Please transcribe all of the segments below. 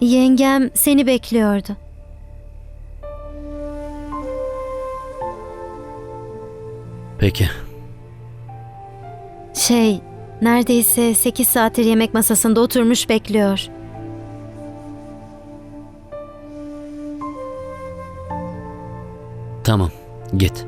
Yengem seni bekliyordu. Peki. Şey, neredeyse 8 saattir yemek masasında oturmuş bekliyor. Tamam. Git.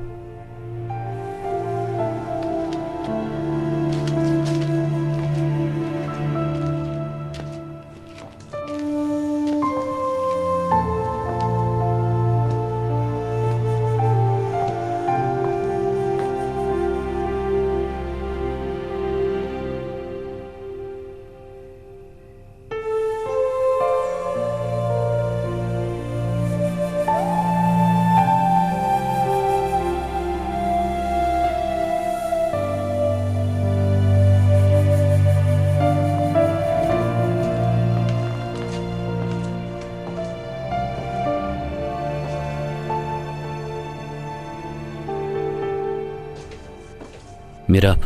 Mirap.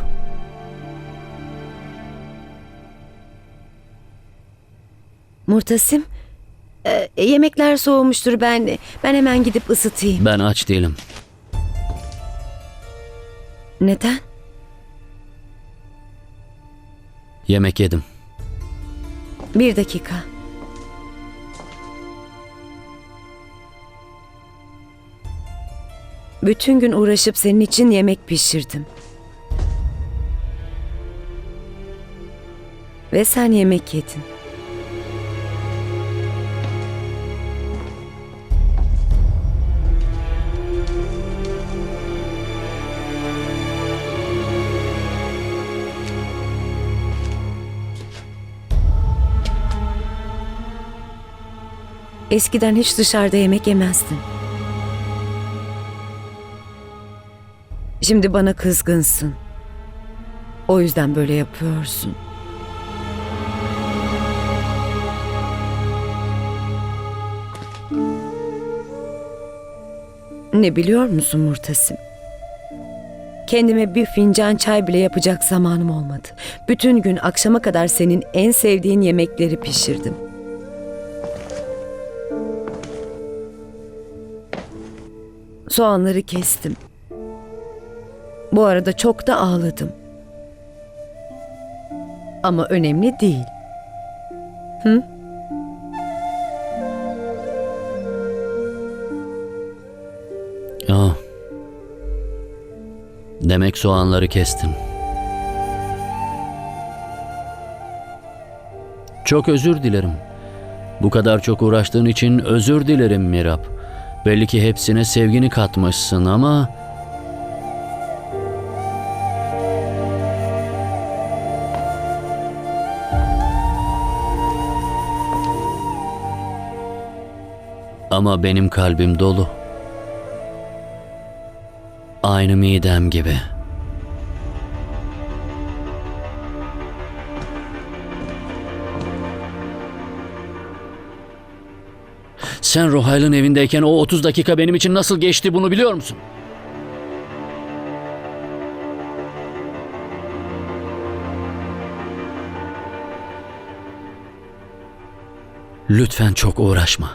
Murtasim, e, yemekler soğumuştur ben ben hemen gidip ısıtayım. Ben aç değilim. Neden? Yemek yedim. Bir dakika. Bütün gün uğraşıp senin için yemek pişirdim. Ve sen yemek yedin. Eskiden hiç dışarıda yemek yemezdin. Şimdi bana kızgınsın. O yüzden böyle yapıyorsun. Ne biliyor musun Murtasim? Kendime bir fincan çay bile yapacak zamanım olmadı. Bütün gün akşama kadar senin en sevdiğin yemekleri pişirdim. Soğanları kestim. Bu arada çok da ağladım. Ama önemli değil. Hı? Demek soğanları kestin. Çok özür dilerim. Bu kadar çok uğraştığın için özür dilerim Mirap. Belli ki hepsine sevgini katmışsın ama... Ama benim kalbim dolu. Aynı midem gibi. Sen Rohayl'ın evindeyken o 30 dakika benim için nasıl geçti bunu biliyor musun? Lütfen çok uğraşma.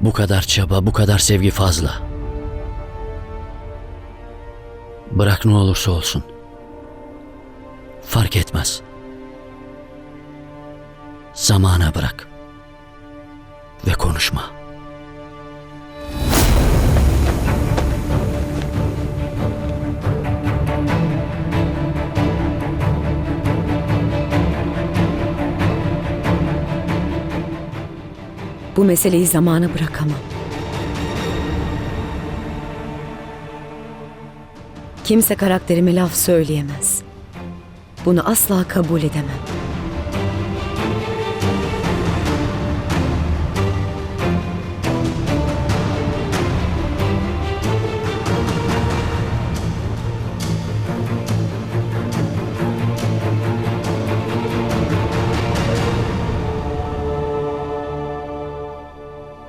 Bu kadar çaba, bu kadar sevgi fazla. Bırak ne olursa olsun. Fark etmez. Zamana bırak. Ve konuşma. Bu meseleyi zamana bırakamam. Kimse karakterime laf söyleyemez. Bunu asla kabul edemem.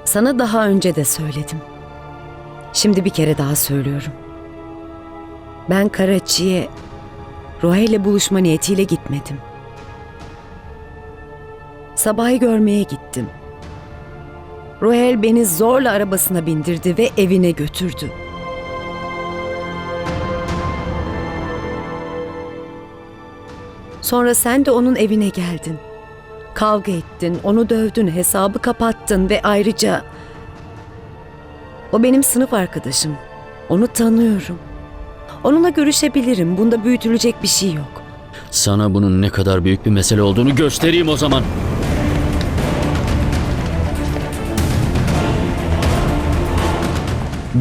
Sana daha önce de söyledim. Şimdi bir kere daha söylüyorum. Ben Karaçi'ye Ruha ile buluşma niyetiyle gitmedim. Sabahı görmeye gittim. Rohel beni zorla arabasına bindirdi ve evine götürdü. Sonra sen de onun evine geldin. Kavga ettin, onu dövdün, hesabı kapattın ve ayrıca o benim sınıf arkadaşım. Onu tanıyorum. Onunla görüşebilirim. Bunda büyütülecek bir şey yok. Sana bunun ne kadar büyük bir mesele olduğunu göstereyim o zaman.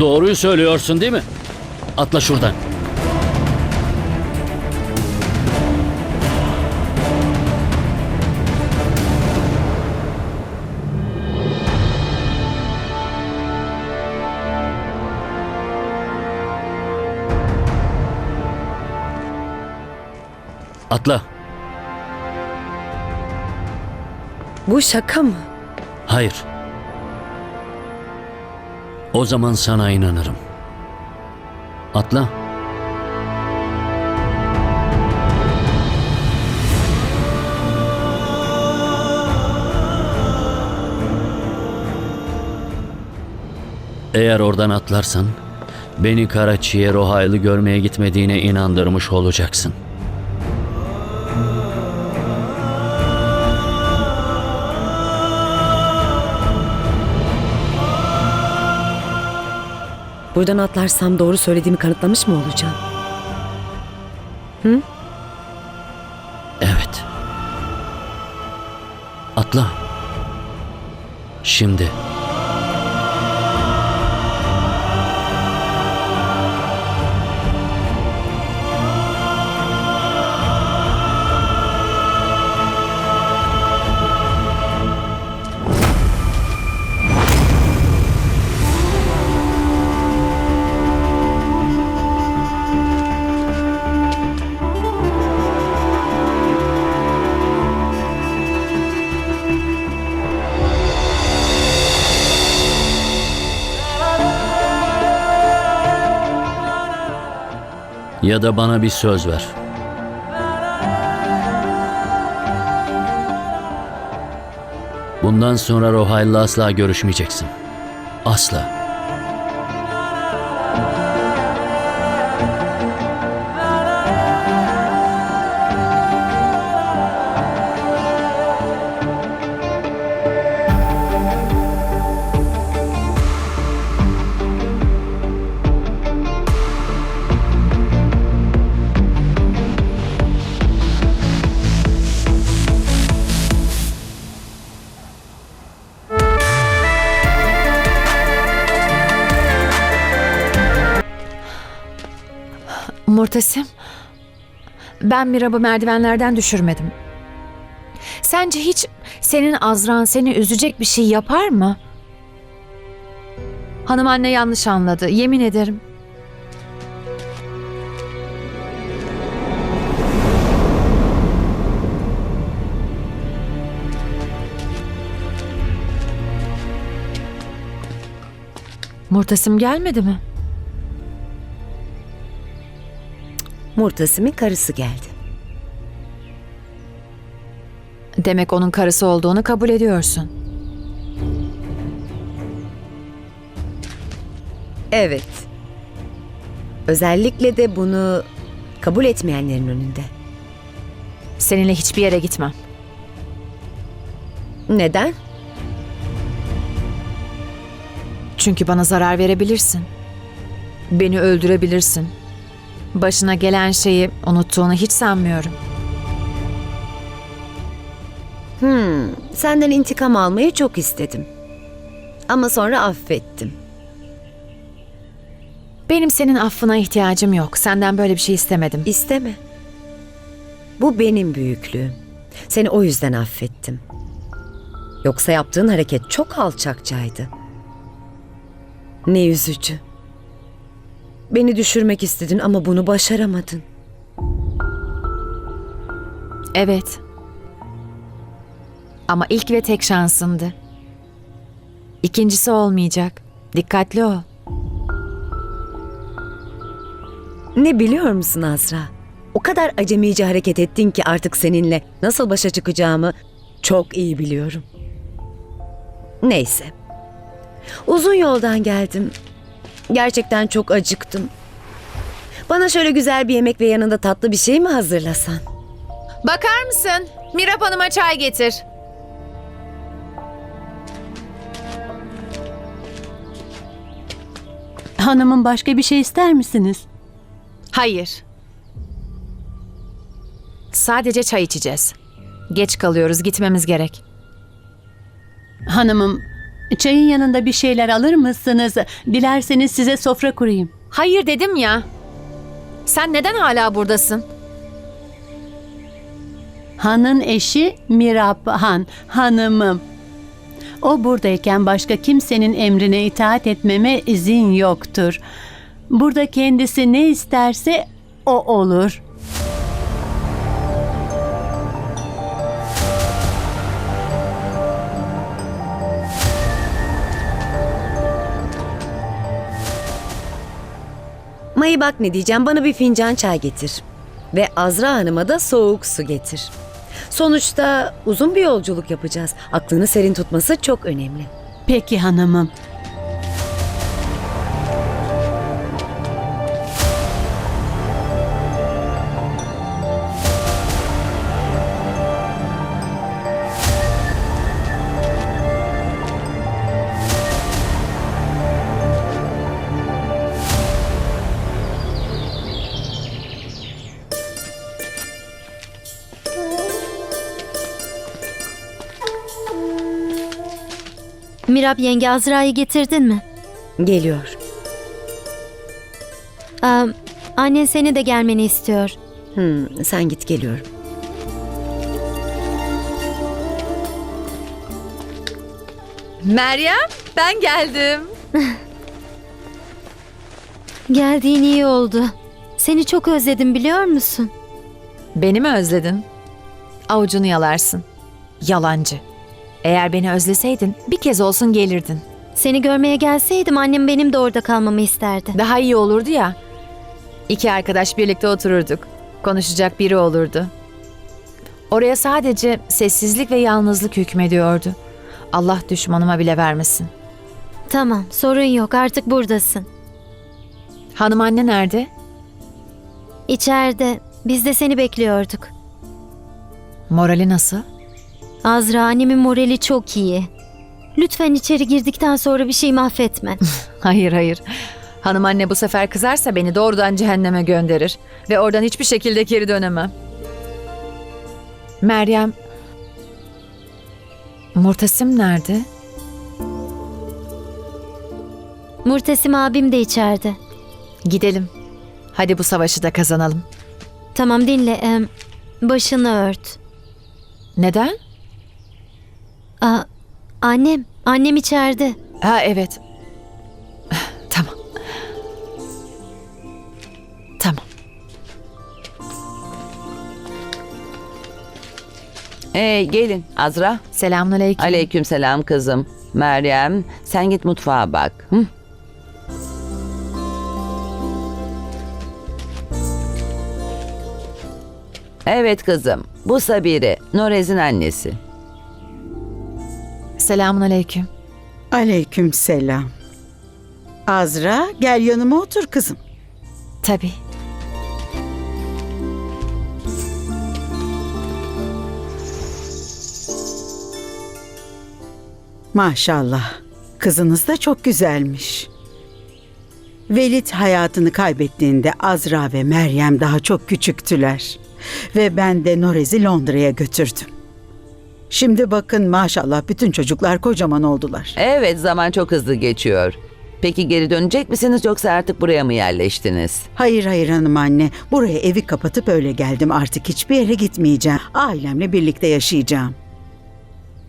Doğruyu söylüyorsun değil mi? Atla şuradan. Atla. Bu şaka mı? Hayır. O zaman sana inanırım. Atla. Eğer oradan atlarsan beni Karaçi'ye Rohaylı görmeye gitmediğine inandırmış olacaksın. Buradan atlarsam doğru söylediğimi kanıtlamış mı olacağım? Evet. Atla. Şimdi. Ya da bana bir söz ver. Bundan sonra Rohay'la asla görüşmeyeceksin. Asla. Murtasim, ben Mirab'ı merdivenlerden düşürmedim. Sence hiç senin Azran seni üzecek bir şey yapar mı? Hanım anne yanlış anladı, yemin ederim. Murtasim gelmedi mi? Murtasim'in karısı geldi. Demek onun karısı olduğunu kabul ediyorsun. Evet. Özellikle de bunu kabul etmeyenlerin önünde. Seninle hiçbir yere gitmem. Neden? Çünkü bana zarar verebilirsin. Beni öldürebilirsin. Başına gelen şeyi unuttuğunu hiç sanmıyorum. Hmm, senden intikam almayı çok istedim. Ama sonra affettim. Benim senin affına ihtiyacım yok. Senden böyle bir şey istemedim. İsteme. Bu benim büyüklüğüm. Seni o yüzden affettim. Yoksa yaptığın hareket çok alçakçaydı. Ne üzücü. Beni düşürmek istedin ama bunu başaramadın. Evet. Ama ilk ve tek şansındı. İkincisi olmayacak. Dikkatli ol. Ne biliyor musun Azra? O kadar acemice hareket ettin ki artık seninle nasıl başa çıkacağımı çok iyi biliyorum. Neyse. Uzun yoldan geldim. Gerçekten çok acıktım. Bana şöyle güzel bir yemek ve yanında tatlı bir şey mi hazırlasan? Bakar mısın? Mirap Hanım'a çay getir. Hanımım başka bir şey ister misiniz? Hayır. Sadece çay içeceğiz. Geç kalıyoruz, gitmemiz gerek. Hanımım, çayın yanında bir şeyler alır mısınız? Dilerseniz size sofra kurayım. Hayır dedim ya. Sen neden hala buradasın? Han'ın eşi Mirab Han, hanımım. O buradayken başka kimsenin emrine itaat etmeme izin yoktur. Burada kendisi ne isterse o olur. Mayı bak ne diyeceğim bana bir fincan çay getir. Ve Azra Hanım'a da soğuk su getir. Sonuçta uzun bir yolculuk yapacağız. Aklını serin tutması çok önemli. Peki hanımım. Mirab yenge Azra'yı getirdin mi? Geliyor. Aa, annen seni de gelmeni istiyor. Hmm, sen git geliyorum. Meryem, ben geldim. Geldiğin iyi oldu. Seni çok özledim biliyor musun? Beni mi özledin? Avucunu yalarsın. Yalancı. Eğer beni özleseydin bir kez olsun gelirdin. Seni görmeye gelseydim annem benim de orada kalmamı isterdi. Daha iyi olurdu ya. İki arkadaş birlikte otururduk. Konuşacak biri olurdu. Oraya sadece sessizlik ve yalnızlık hükmediyordu. Allah düşmanıma bile vermesin. Tamam sorun yok artık buradasın. Hanım anne nerede? İçeride biz de seni bekliyorduk. Morali nasıl? Azra annemin morali çok iyi. Lütfen içeri girdikten sonra bir şey mahvetme. Hayır hayır. Hanım anne bu sefer kızarsa beni doğrudan cehenneme gönderir. Ve oradan hiçbir şekilde geri dönemem. Meryem... Murtasim nerede? Murtesim abim de içeride. Gidelim. Hadi bu savaşı da kazanalım. Tamam dinle. em, başını ört. Neden? Aa, annem, annem içeride. Ha evet. tamam. Tamam. Ee, gelin Azra. Selamünaleyküm. Aleykümselam kızım. Meryem sen git mutfağa bak. Hı? Evet kızım. Bu Sabire, Norez'in annesi. Selamünaleyküm. Aleyküm selam. Azra gel yanıma otur kızım. Tabii. Maşallah. Kızınız da çok güzelmiş. Velit hayatını kaybettiğinde Azra ve Meryem daha çok küçüktüler. Ve ben de Norez'i Londra'ya götürdüm. Şimdi bakın maşallah bütün çocuklar kocaman oldular. Evet zaman çok hızlı geçiyor. Peki geri dönecek misiniz yoksa artık buraya mı yerleştiniz? Hayır hayır hanım anne. Buraya evi kapatıp öyle geldim. Artık hiçbir yere gitmeyeceğim. Ailemle birlikte yaşayacağım.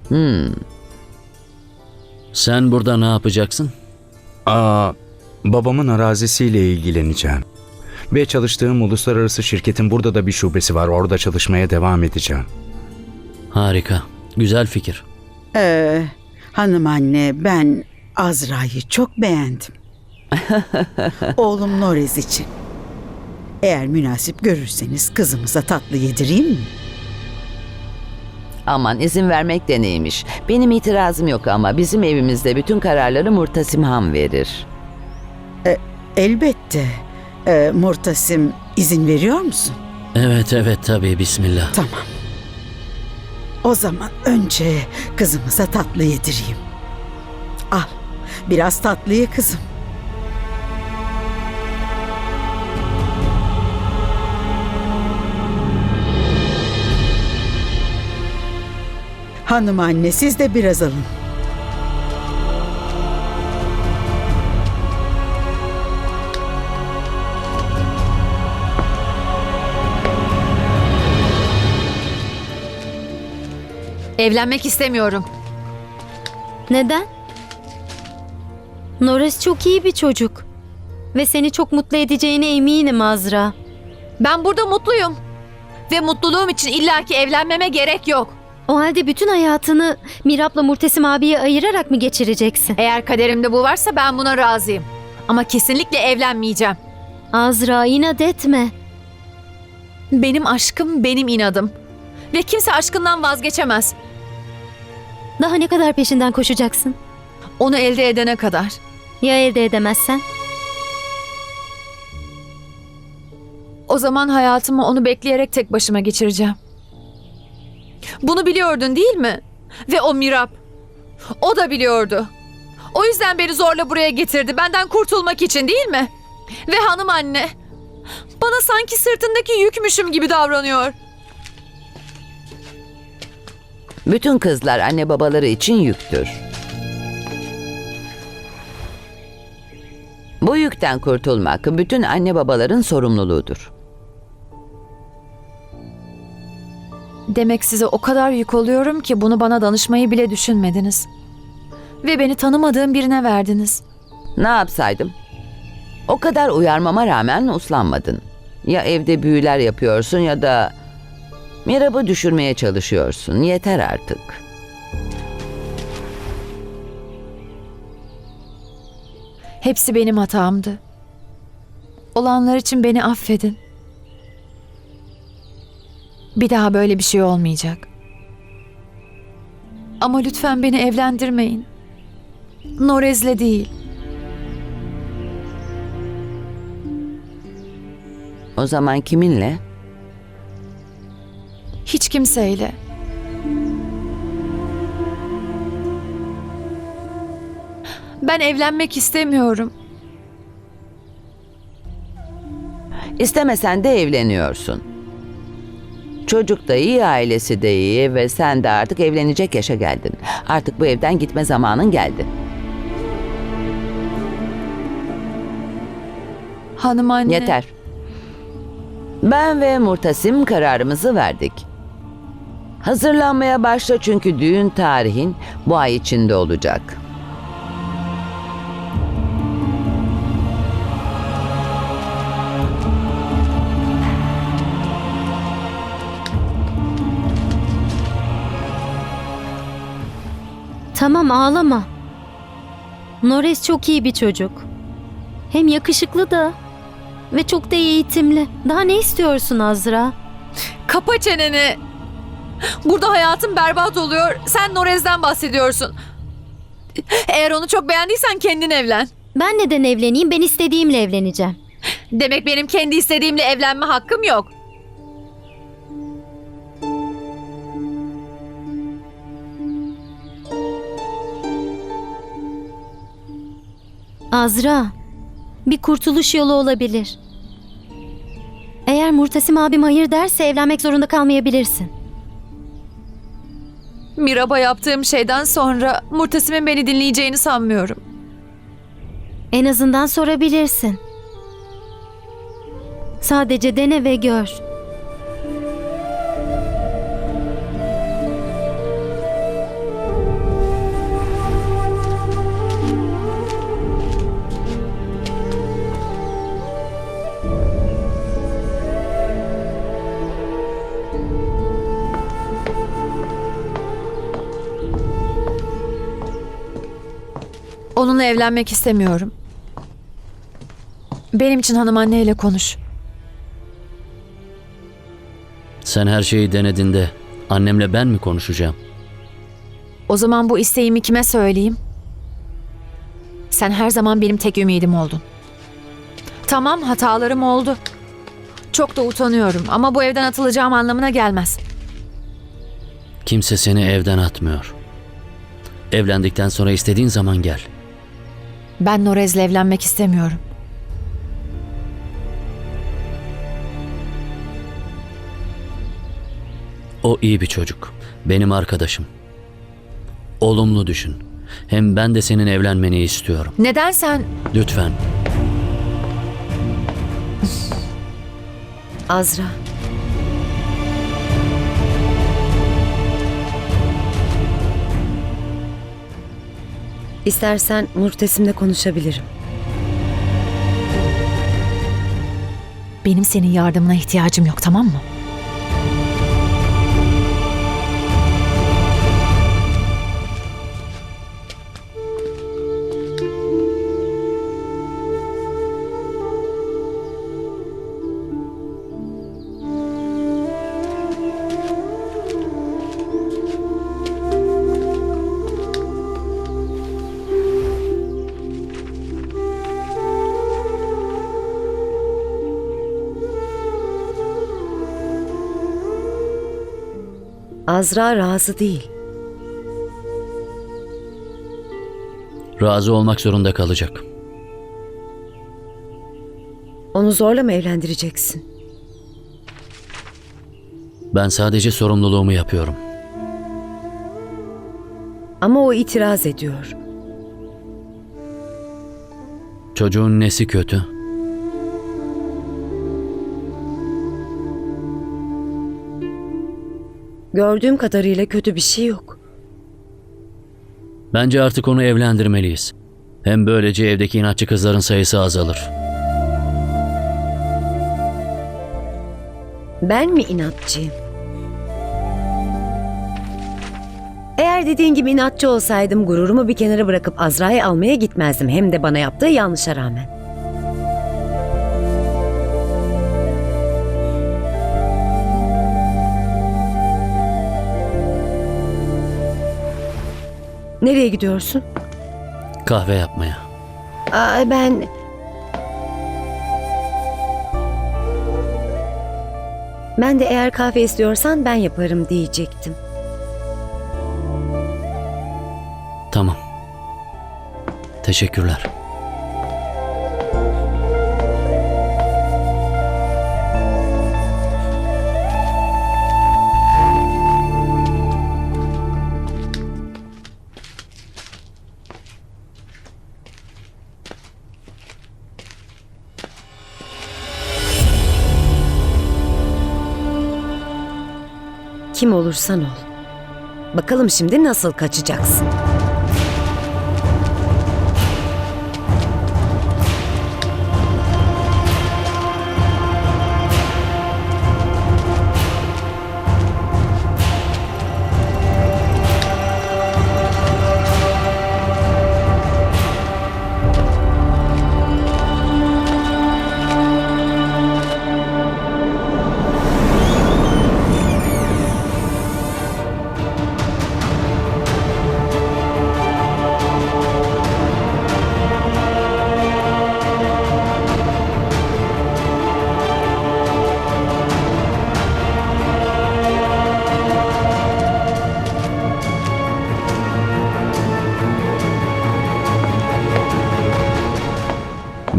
Hmm. Sen burada ne yapacaksın? Aa, babamın arazisiyle ilgileneceğim. Ve çalıştığım uluslararası şirketin burada da bir şubesi var. Orada çalışmaya devam edeceğim. Harika. Güzel fikir. Ee, hanım anne ben Azra'yı çok beğendim. Oğlum Norez için. Eğer münasip görürseniz kızımıza tatlı yedireyim mi? Aman izin vermek de neymiş. Benim itirazım yok ama bizim evimizde bütün kararları Murtasim Han verir. Elbette. Ee, Murtasim izin veriyor musun? Evet evet tabii bismillah. Tamam. O zaman önce kızımıza tatlı yedireyim. Al. Biraz tatlı ye kızım. Hanım anne siz de biraz alın. Evlenmek istemiyorum. Neden? Nores çok iyi bir çocuk. Ve seni çok mutlu edeceğine eminim Azra. Ben burada mutluyum. Ve mutluluğum için illaki evlenmeme gerek yok. O halde bütün hayatını Mirap'la Murtesim abiye ayırarak mı geçireceksin? Eğer kaderimde bu varsa ben buna razıyım. Ama kesinlikle evlenmeyeceğim. Azra inat etme. Benim aşkım benim inadım. Ve kimse aşkından vazgeçemez. Daha ne kadar peşinden koşacaksın? Onu elde edene kadar. Ya elde edemezsen? O zaman hayatımı onu bekleyerek tek başıma geçireceğim. Bunu biliyordun değil mi? Ve o Mirap. O da biliyordu. O yüzden beni zorla buraya getirdi. Benden kurtulmak için değil mi? Ve hanım anne. Bana sanki sırtındaki yükmüşüm gibi davranıyor. Bütün kızlar anne babaları için yüktür. Bu yükten kurtulmak bütün anne babaların sorumluluğudur. Demek size o kadar yük oluyorum ki bunu bana danışmayı bile düşünmediniz. Ve beni tanımadığım birine verdiniz. Ne yapsaydım? O kadar uyarmama rağmen uslanmadın. Ya evde büyüler yapıyorsun ya da Mirab'ı düşürmeye çalışıyorsun. Yeter artık. Hepsi benim hatamdı. Olanlar için beni affedin. Bir daha böyle bir şey olmayacak. Ama lütfen beni evlendirmeyin. Norez'le değil. O zaman kiminle? Hiç kimseyle. Ben evlenmek istemiyorum. İstemesen de evleniyorsun. Çocuk da iyi, ailesi de iyi ve sen de artık evlenecek yaşa geldin. Artık bu evden gitme zamanın geldi. Hanım anne. Yeter. Ben ve Murtasim kararımızı verdik. Hazırlanmaya başla çünkü düğün tarihin bu ay içinde olacak. Tamam ağlama. Nores çok iyi bir çocuk. Hem yakışıklı da. Ve çok da eğitimli. Daha ne istiyorsun Azra? Kapa çeneni. Burada hayatım berbat oluyor. Sen Norez'den bahsediyorsun. Eğer onu çok beğendiysen kendin evlen. Ben neden evleneyim? Ben istediğimle evleneceğim. Demek benim kendi istediğimle evlenme hakkım yok. Azra, bir kurtuluş yolu olabilir. Eğer Murtasim abim hayır derse evlenmek zorunda kalmayabilirsin. Mirab'a yaptığım şeyden sonra Murtasim'in beni dinleyeceğini sanmıyorum. En azından sorabilirsin. Sadece dene ve gör. Onunla evlenmek istemiyorum. Benim için hanım anneyle konuş. Sen her şeyi denedin de Annemle ben mi konuşacağım? O zaman bu isteğimi kime söyleyeyim? Sen her zaman benim tek ümidim oldun. Tamam hatalarım oldu. Çok da utanıyorum ama bu evden atılacağım anlamına gelmez. Kimse seni evden atmıyor. Evlendikten sonra istediğin zaman gel. Ben Norez'le evlenmek istemiyorum. O iyi bir çocuk. Benim arkadaşım. Olumlu düşün. Hem ben de senin evlenmeni istiyorum. Neden sen Lütfen. Azra. İstersen Murtesim'le konuşabilirim. benim senin yardımına ihtiyacım yok tamam mı? Azra razı değil. Razı olmak zorunda kalacak. Onu zorla mı evlendireceksin? Ben sadece sorumluluğumu yapıyorum. Ama o itiraz ediyor. Çocuğun nesi kötü? Gördüğüm kadarıyla kötü bir şey yok. Bence artık onu evlendirmeliyiz. Hem böylece evdeki inatçı kızların sayısı azalır. Ben mi inatçıyım? Eğer dediğin gibi inatçı olsaydım gururumu bir kenara bırakıp Azra'yı almaya gitmezdim. Hem de bana yaptığı yanlışa rağmen. Nereye gidiyorsun? Kahve yapmaya. Aa, ben... Ben de eğer kahve istiyorsan ben yaparım diyecektim. Tamam. Teşekkürler. Olursan ol. Bakalım şimdi nasıl kaçacaksın?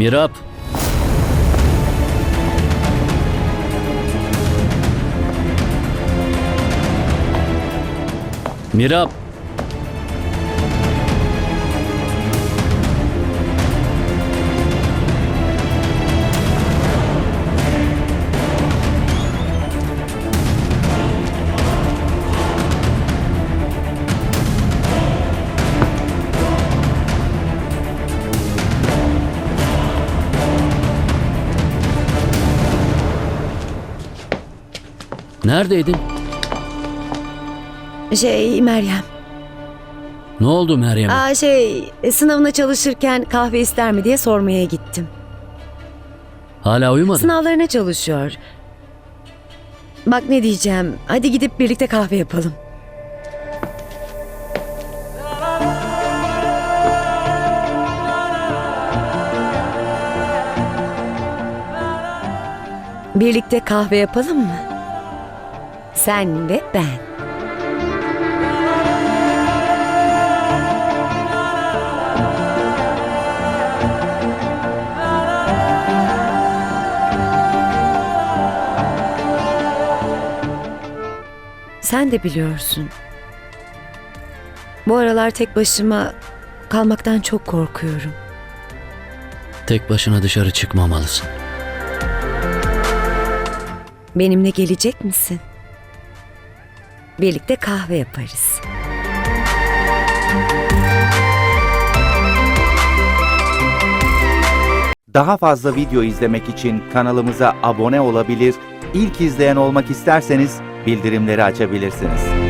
Mirap. Mirap. Neredeydin? Şey Meryem. Ne oldu Meryem'e? Aa şey sınavına çalışırken kahve ister mi diye sormaya gittim. Hala uyumadın? Sınavlarına çalışıyor. Bak ne diyeceğim. Hadi gidip birlikte kahve yapalım. Birlikte kahve yapalım mı? Sen ve ben. Sen de biliyorsun. Bu aralar tek başıma kalmaktan çok korkuyorum. Tek başına dışarı çıkmamalısın. Benimle gelecek misin? Birlikte kahve yaparız. Daha fazla video izlemek için kanalımıza abone olabilir, ilk izleyen olmak isterseniz bildirimleri açabilirsiniz.